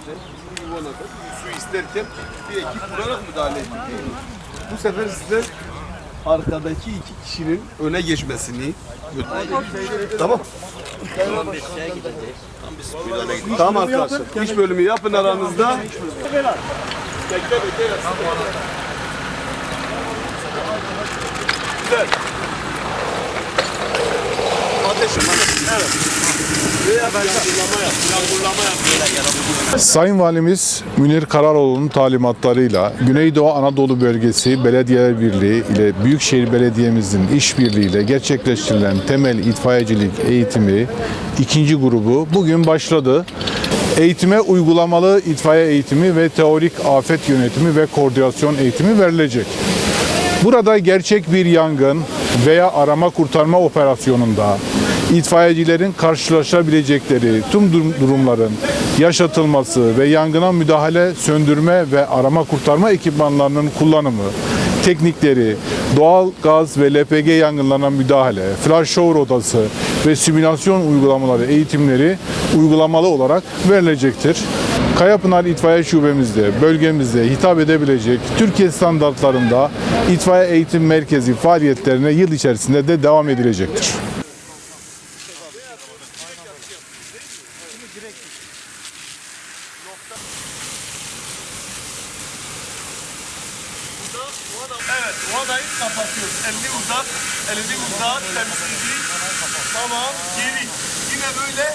önce bizim Livana'da su isterken bir ekip kurarak müdahale ettik. Bu sefer sizler arkadaki iki kişinin öne geçmesini Tamam. Tamam arkadaşlar. İş bölümü yapın aranızda. Bekle bekle. Güzel. Ateş. Evet. Sayın Valimiz Münir Kararoğlu'nun talimatlarıyla Güneydoğu Anadolu Bölgesi Belediyeler Birliği ile Büyükşehir Belediye'mizin işbirliğiyle gerçekleştirilen temel itfaiyecilik eğitimi ikinci grubu bugün başladı. Eğitime uygulamalı itfaiye eğitimi ve teorik afet yönetimi ve koordinasyon eğitimi verilecek. Burada gerçek bir yangın veya arama kurtarma operasyonunda itfaiyecilerin karşılaşabilecekleri tüm dur- durumların yaşatılması ve yangına müdahale, söndürme ve arama kurtarma ekipmanlarının kullanımı, teknikleri, doğal gaz ve LPG yangınlarına müdahale, flash shower odası ve simülasyon uygulamaları eğitimleri uygulamalı olarak verilecektir. Kayapınar İtfaiye Şubemizde, bölgemizde hitap edebilecek Türkiye standartlarında itfaiye eğitim merkezi faaliyetlerine yıl içerisinde de devam edilecektir. Evet, vanayı kapatıyoruz. Elini uzat, elini uzat, temsilci. Tamam, geri. Yine böyle.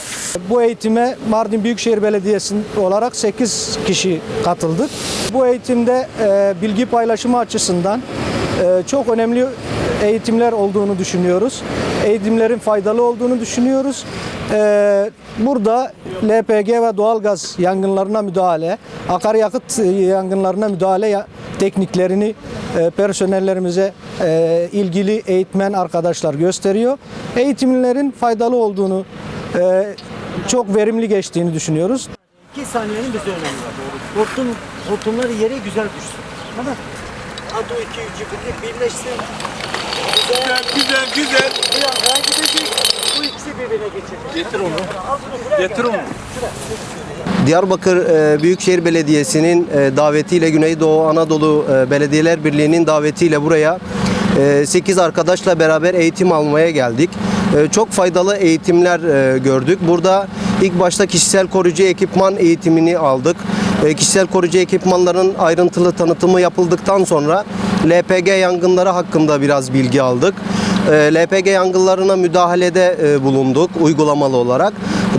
Bu eğitime Mardin Büyükşehir Belediyesi olarak 8 kişi katıldık. Bu eğitimde e, bilgi paylaşımı açısından e, çok önemli eğitimler olduğunu düşünüyoruz. Eğitimlerin faydalı olduğunu düşünüyoruz. E, burada LPG ve doğalgaz yangınlarına müdahale, akaryakıt yangınlarına müdahale tekniklerini e, personellerimize e, ilgili eğitmen arkadaşlar gösteriyor. Eğitimlerin faydalı olduğunu e, çok verimli geçtiğini düşünüyoruz. 2 saniyenin bize önemi var. Hortum, hortumları yere güzel düşsün. Tamam. Hadi o iki ucu birlik birleşsin. Güzel, güzel, güzel. Bir anda gidecek. Bu ikisi birbirine geçecek. Getir onu. Getir onu. Diyarbakır e, Büyükşehir Belediyesi'nin e, davetiyle Güneydoğu Anadolu e, Belediyeler Birliği'nin davetiyle buraya 8 arkadaşla beraber eğitim almaya geldik. Çok faydalı eğitimler gördük. Burada ilk başta kişisel koruyucu ekipman eğitimini aldık. Kişisel koruyucu ekipmanların ayrıntılı tanıtımı yapıldıktan sonra LPG yangınları hakkında biraz bilgi aldık. E, LPG yangınlarına müdahalede e, bulunduk uygulamalı olarak.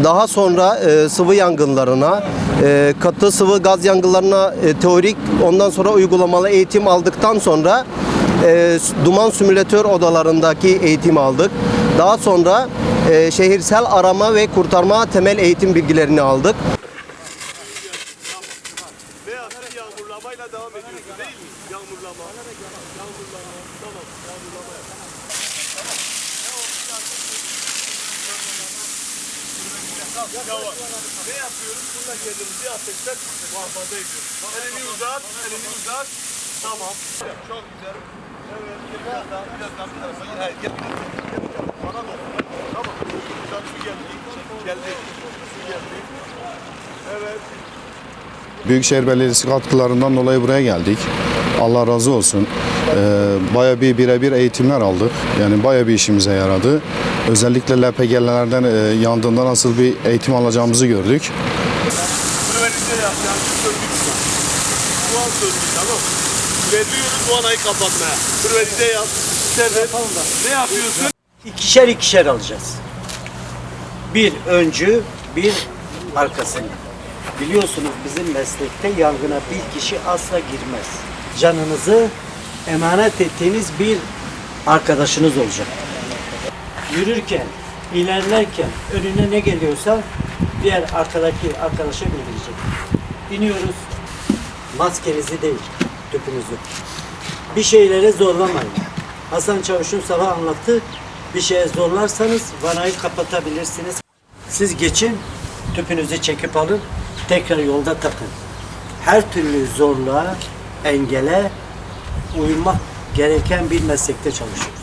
Daha sonra e, sıvı yangınlarına, e, katı sıvı gaz yangınlarına teorik ondan sonra uygulamalı eğitim aldıktan sonra duman simülatör odalarındaki eğitim aldık. Daha sonra şehirsel arama ve kurtarma temel eğitim bilgilerini aldık. Veya siz yağmurlamayla devam ediyorsun değil mi? Yağmurlama. Yağmurlama. Tamam, yağmurlama yap. Tamam. Yavaş. Ne yapıyoruz? Bununla kendimizi ateşten muhafaza ediyoruz. Elini uzat, elini uzat. Tamam. Çok güzel. Evet, biraz daha, biraz daha bir tarafa gel. Evet, gel. Bana doğru. Tamam. Geldi. Geldi. Evet. Büyükşehir Belediyesi katkılarından dolayı buraya geldik. Allah razı olsun. Ee, baya bir birebir eğitimler aldık. Yani baya bir işimize yaradı. Özellikle LPG'lerden e, yandığında nasıl bir eğitim alacağımızı gördük. Ne yapıyorsun? İkişer ikişer alacağız. Bir öncü, bir arkasını. Biliyorsunuz bizim meslekte yangına bir kişi asla girmez. Canınızı emanet ettiğiniz bir arkadaşınız olacak. Yürürken, ilerlerken önüne ne geliyorsa diğer arkadaki arkadaşa bildirecek. İniyoruz. Maskenizi değil, tüpünüzü. Bir şeylere zorlamayın. Hasan Çavuş'un sabah anlattı. Bir şeye zorlarsanız vanayı kapatabilirsiniz. Siz geçin, tüpünüzü çekip alın, tekrar yolda takın. Her türlü zorluğa, engele uymak gereken bir meslekte çalışın.